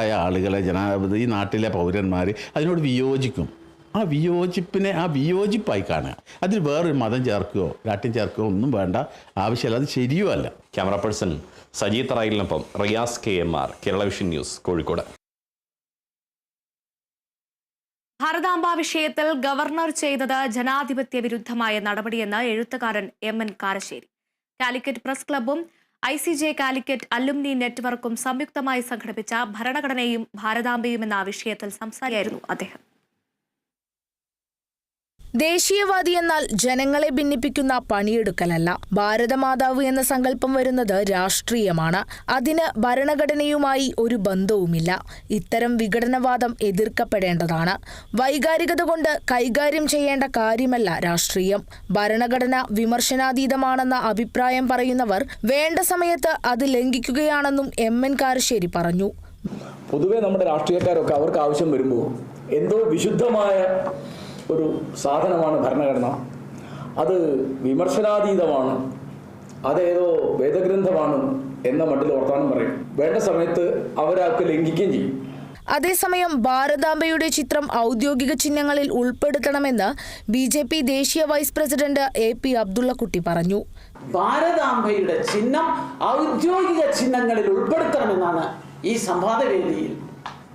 ആയ ആളുകളെ ജനാധിപതി ഈ നാട്ടിലെ പൗരന്മാർ അതിനോട് വിയോജിക്കും. ആ വിയോജിപ്പിനെ ആ വിയോജിപ്പായി കാണുക. അതിൽ വേറൊരു മതം ചേർക്കുകയോ രാഷ്ട്രീയം ചേർക്കുകയോ ഒന്നും വേണ്ട ആവശ്യമില്ല. അത് ശരിയോ അല്ല. Camera person Saji തറായിലിനൊപ്പം Riyas K M R Kerala vision news Kozhikode. Bharatamba വിഷയത്തിൽ ഗവർണർ ചെയ്തത് ജനാധിപത്യ വിരുദ്ധമായ നടപടിയെന്ന് എഴുത്തുകാരൻ M N Karassery. Calicut press ക്ലബ്ബും I C J Calicut alumni നെറ്റ്വർക്കും സംയുക്തമായി സംഘടിപ്പിച്ച ഭരണഘടനയും ഭാരതാംബയും എന്ന വിഷയത്തിൽ സംസാരിക്കായിരുന്നു അദ്ദേഹം. ദേശീയവാദി എന്നാൽ ജനങ്ങളെ ഭിന്നിപ്പിക്കുന്ന പണിയെടുക്കലല്ല. ഭാരതമാതാവ് എന്ന സങ്കല്പം വരുന്നത് രാഷ്ട്രീയമാണ്. അതിന് ഭരണഘടനയുമായി ഒരു ബന്ധവുമില്ല. ഇത്തരം വിഘടനവാദം എതിർക്കപ്പെടേണ്ടതാണ്. വൈകാരികത കൊണ്ട് കൈകാര്യം ചെയ്യേണ്ട കാര്യമല്ല രാഷ്ട്രീയം. ഭരണഘടന വിമർശനാതീതമാണെന്ന അഭിപ്രായം പറയുന്നവർ വേണ്ട സമയത്ത് അത് ലംഘിക്കുകയാണെന്നും എം എൻ കാരശ്ശേരി പറഞ്ഞു. പൊതുവെ നമ്മുടെ രാഷ്ട്രീയക്കാരൊക്കെ അവർക്ക് ആവശ്യം വരുമ്പോൾ എന്തോ വിശുദ്ധമായ ഒരു സാധനമാണ് ഭരണഘടന. അത് വിമർശനാതീതമാണ്. അതേതോ വേദഗ്രന്ഥമാണ് എന്ന മട്ടിൽ ഓർത്താനും പറയും. വേണ്ട സമയത്ത് അവരൊക്കെ ലംഘിക്കുകയും ചെയ്യും. അതേസമയം ഭാരതാംബയുടെ ചിത്രം ഔദ്യോഗിക ചിഹ്നങ്ങളിൽ ഉൾപ്പെടുത്തണമെന്ന് ബി ജെ പി ദേശീയ vice president A P Abdullakutty പറഞ്ഞു. ഭാരതാംബയുടെ ചിഹ്നം ഔദ്യോഗിക ചിഹ്നങ്ങളിൽ ഉൾപ്പെടുത്തണമെന്നാണ് ഈ സംവാദവേദിയിൽ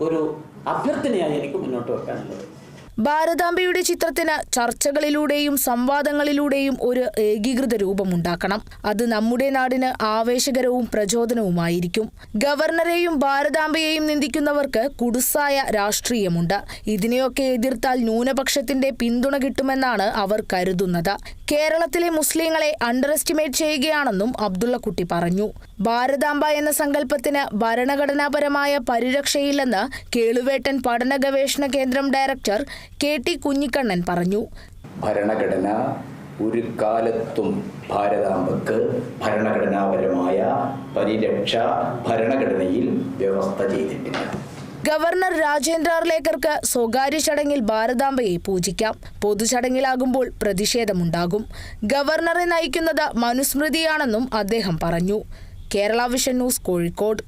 ഒരു അഭ്യർത്ഥനയായി എനിക്ക് മുന്നോട്ട് വെക്കാനുള്ളത്. ഭാരതാംബയുടെ ചിത്രത്തിന് ചർച്ചകളിലൂടെയും സംവാദങ്ങളിലൂടെയും ഒരു ഏകീകൃത രൂപമുണ്ടാക്കണം. അത് നമ്മുടെ നാടിന് ആവേശകരവും പ്രചോദനവുമായിരിക്കും. ഗവർണറെയും ഭാരതാംബയെയും നിന്ദിക്കുന്നവർക്ക് കുടുസായ രാഷ്ട്രീയമുണ്ട്. ഇതിനെയൊക്കെ എതിർത്താൽ ന്യൂനപക്ഷത്തിന്റെ പിന്തുണ കിട്ടുമെന്നാണ് അവർ കരുതുന്നത്. കേരളത്തിലെ മുസ്ലിങ്ങളെ അണ്ടർ എസ്റ്റിമേറ്റ് ചെയ്യുകയാണെന്നും അബ്ദുള്ളക്കുട്ടി പറഞ്ഞു. ഭാരതാംബ എന്ന സങ്കല്പത്തിന് ഭരണഘടനാപരമായ പരിരക്ഷയില്ലെന്ന് കേളുവേട്ടൻ പഠന ഗവേഷണ കേന്ദ്രം ഡയറക്ടർ കെ ടി കുഞ്ഞിക്കണ്ണൻ പറഞ്ഞു. ഭരണഘടന ഒരു കാലത്തും ഭാരതാംബക്ക് ഭരണഘടനാപരമായ പരിരക്ഷ ഭരണഘടനയിൽ വ്യവസ്ഥ ചെയ്തിട്ടില്ല. ഗവർണർ രാജേന്ദ്ര അർലേക്കർക്ക് സ്വകാര്യ ചടങ്ങിൽ ഭാരതാംബയെ പൂജിക്കാം. പൊതുചടങ്ങിലാകുമ്പോൾ പ്രതിഷേധമുണ്ടാകും. ഗവർണറെ നയിക്കുന്നത് മനുസ്മൃതിയാണെന്നും അദ്ദേഹം പറഞ്ഞു. Kerala vision news Kozhikode.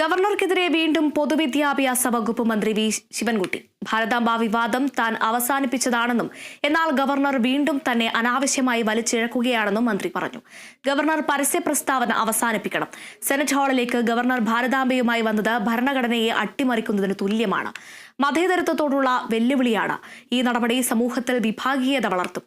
ഗവർണർക്കെതിരെ വീണ്ടും പൊതുവിദ്യാഭ്യാസ വകുപ്പ് മന്ത്രി വി ശിവൻകുട്ടി. ഭാരതാംബ വിവാദം താൻ അവസാനിപ്പിച്ചതാണെന്നും എന്നാൽ ഗവർണർ വീണ്ടും തന്നെ അനാവശ്യമായി വലിച്ചിഴക്കുകയാണെന്നും മന്ത്രി പറഞ്ഞു. ഗവർണർ പരസ്യ പ്രസ്താവന അവസാനിപ്പിക്കണം. സെനറ്റ് ഹാളിലേക്ക് ഗവർണർ ഭാരതാംബയുമായി വന്നത് ഭരണഘടനയെ അട്ടിമറിക്കുന്നതിന് തുല്യമാണ്. മതേതരത്വത്തോടുള്ള വെല്ലുവിളിയാണ്. ഈ നടപടി സമൂഹത്തിൽ വിഭാഗീയത വളർത്തും.